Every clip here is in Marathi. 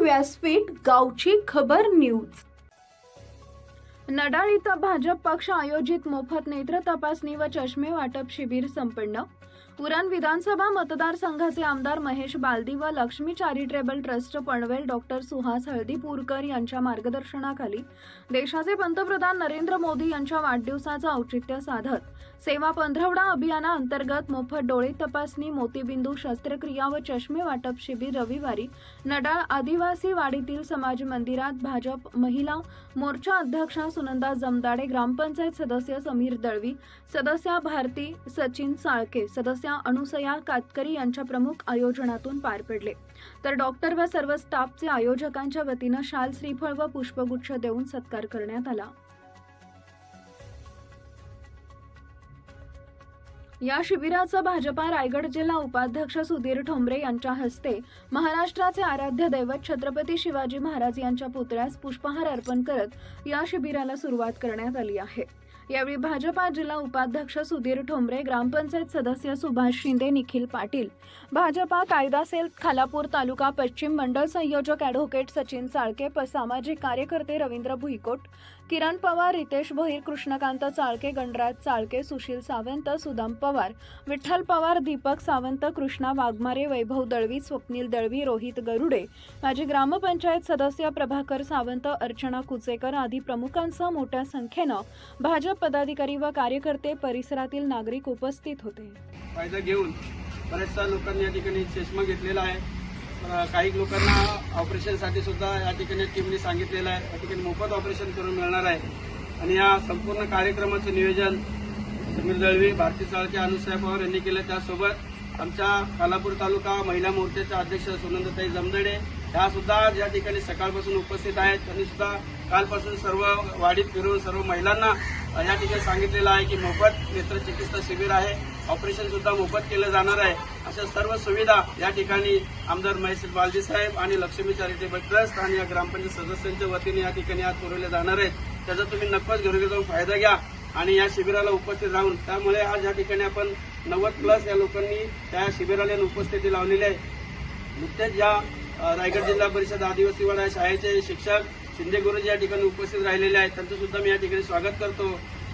व्यासपीठ गावची खबर न्यूज. नडाळ इथं भाजप पक्ष आयोजित मोफत नेत्र तपासणी व चष्मे वाटप शिबिर संपन्न पुरण विधानसभा मतदारसंघाचे आमदार महेश बालदी व Lakshmi charitable trust Panvel doctor Suhas Haldipurkar यांच्या मार्गदर्शनाखाली देशाचे पंतप्रधान नरेंद्र मोदी यांच्या वाढदिवसाचं औचित्य साधत सेवा पंधरवडा अभियानाअंतर्गत मोफत डोळे तपासणी मोतीबिंदू शस्त्रक्रिया व चष्मे वाटप शिबिर रविवारी नडाळ आदिवासी वाडीतील समाज मंदिरात भाजप महिला मोर्चा अध्यक्षा सुनंदा जमदाडे ग्रामपंचायत सदस्य समीर दळवी सदस्या भारती सचिन साळके सदस्य अनुसया कातकरी यांच्या प्रमुख आयोजनातून पार पडले. तर डॉक्टर व सर्व स्टाफचे आयोजकांच्या वतीनं शाल श्रीफळ व पुष्पगुच्छ देऊन सत्कार करण्यात आला. या शिबिराचं भाजपा रायगड जिल्हा उपाध्यक्ष सुधीर ठोंबरे यांच्या हस्ते महाराष्ट्राचे आराध्य दैवत छत्रपती शिवाजी महाराज यांच्या पुतळ्यास पुष्पहार अर्पण करत या शिबिराला सुरुवात करण्यात आली आहे. यावेळी भाजपा जिल्हा उपाध्यक्ष सुधीर ठोंबरे ग्रामपंचायत सदस्य सुभाष शिंदे निखिल पाटील भाजपा कायदा सेल खालापूर तालुका पश्चिम मंडळ संयोजक ॲडव्होकेट सचिन चाळके प सामाजिक कार्यकर्ते रवींद्र भुईकोट किरण पवार रितेश भोईर कृष्णकांत चाळके गणराज चाळके सुशील सावंत सुदाम पवार विठ्ठल पवार दीपक सावंत कृष्णा वाघमारे वैभव दळवी स्वप्नील दळवी रोहित गरुडे माजी ग्रामपंचायत सदस्य प्रभाकर सावंत अर्चना कुचेकर आदी प्रमुखांसह मोठ्या संख्येनं भाजप पदाधिकारी व कार्यकर्ते परिसरातील नागरिक उपस्थित होते. फायदा घेऊन बऱ्याचशा लोकांनी या ठिकाणी चष्मा घेतलेला आहे. काही लोकांना ऑपरेशनसाठी सुद्धा या ठिकाणी टीमने सांगितलेलं आहे. या ठिकाणी मोफत ऑपरेशन करून मिळणार आहे. आणि या संपूर्ण कार्यक्रमाचं नियोजन समीर दळवी भारती चाळके अनुसाहेब पवार यांनी केलं. त्यासोबत आमच्या खालापूर तालुका महिला मोर्चाच्या अध्यक्ष सुनंदताई जमदडे ह्या सुद्धा या ठिकाणी सकाळपासून उपस्थित आहेत. त्यांनी सुद्धा कालपासून सर्व वाडीत फिरून सर्व महिलांना या ठिकाणी सांगितलेलं आहे की मोफत नेत्रचिकित्सा शिबिर आहे. ऑपरेशन सुद्धा मोफत केलं जाणार आहे. अशा सर्व सुविधा या ठिकाणी आमदार महेश बालजी साहेब आणि लक्ष्मी चॅरिटेबल ट्रस्ट आणि या ग्रामपंचायत सदस्यांच्या वतीने या ठिकाणी आज पुरवले जाणार आहेत. त्याचा तुम्ही नक्कीच घरोघरी जाऊन फायदा घ्या आणि या शिबिराला उपस्थित राहून. त्यामुळे आज या ठिकाणी आपण नव्वद प्लस या लोकांनी त्या शिबिराला उपस्थिती लावलेली आहे. नुकतेच या रायगड जिल्हा परिषद आदिवासी वाडा शाळेचे शिक्षक शिंदे गुरुजी या ठिकाणी उपस्थित राहिलेले आहेत त्यांचं सुद्धा मी या ठिकाणी स्वागत करतो.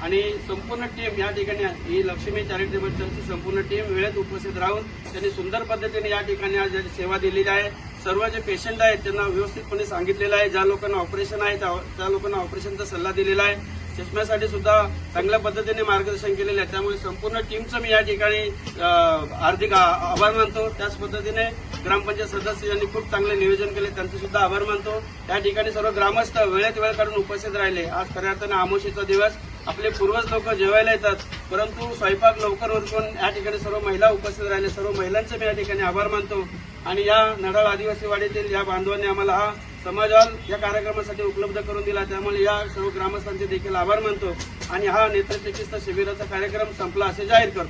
आणि संपूर्ण टीम या ठिकाणी ही लक्ष्मी चॅरिटेबल ट्रस्टची संपूर्ण टीम वेळेत उपस्थित राहून त्यांनी सुंदर पद्धतीने या ठिकाणी आज सेवा दिलेली आहे. सर्व जे पेशंट आहेत त्यांना व्यवस्थितपणे सांगितलेलं आहे. ज्या लोकांना ऑपरेशन आहे त्या त्या लोकांना ऑपरेशनचा सल्ला दिलेला आहे. चष्म्यासाठी सुद्धा चांगल्या पद्धतीने मार्गदर्शन केलेलं आहे. त्यामुळे संपूर्ण टीमचं मी या ठिकाणी हार्दिक आभार मानतो. त्याच पद्धतीने ग्रामपंचायत सदस्य यांनी खूप चांगले नियोजन केले. त्यांचे सुद्धा आभार मानतो. त्या ठिकाणी सर्व ग्रामस्थ वेळेत वेळ काढून उपस्थित राहिले. आज खऱ्या अर्थाने आमोशीचा दिवस. आपले पूर्वज लोक जेवायला येतात. परंतु स्वयंपाक लवकर उरकून या ठिकाणी सर्व महिला उपस्थित राहिले. सर्व महिलांचे मी या ठिकाणी आभार मानतो. आणि या नडाळ आदिवासी वाडीतील या बांधवांनी आम्हाला हा समाजाल या कार्यक्रमासाठी उपलब्ध करून दिला. त्यामुळे या सर्व ग्रामस्थांचे देखील आभार मानतो. आणि हा नेत्रचिकित्सा शिबिराचा कार्यक्रम संपला असे जाहीर करतो.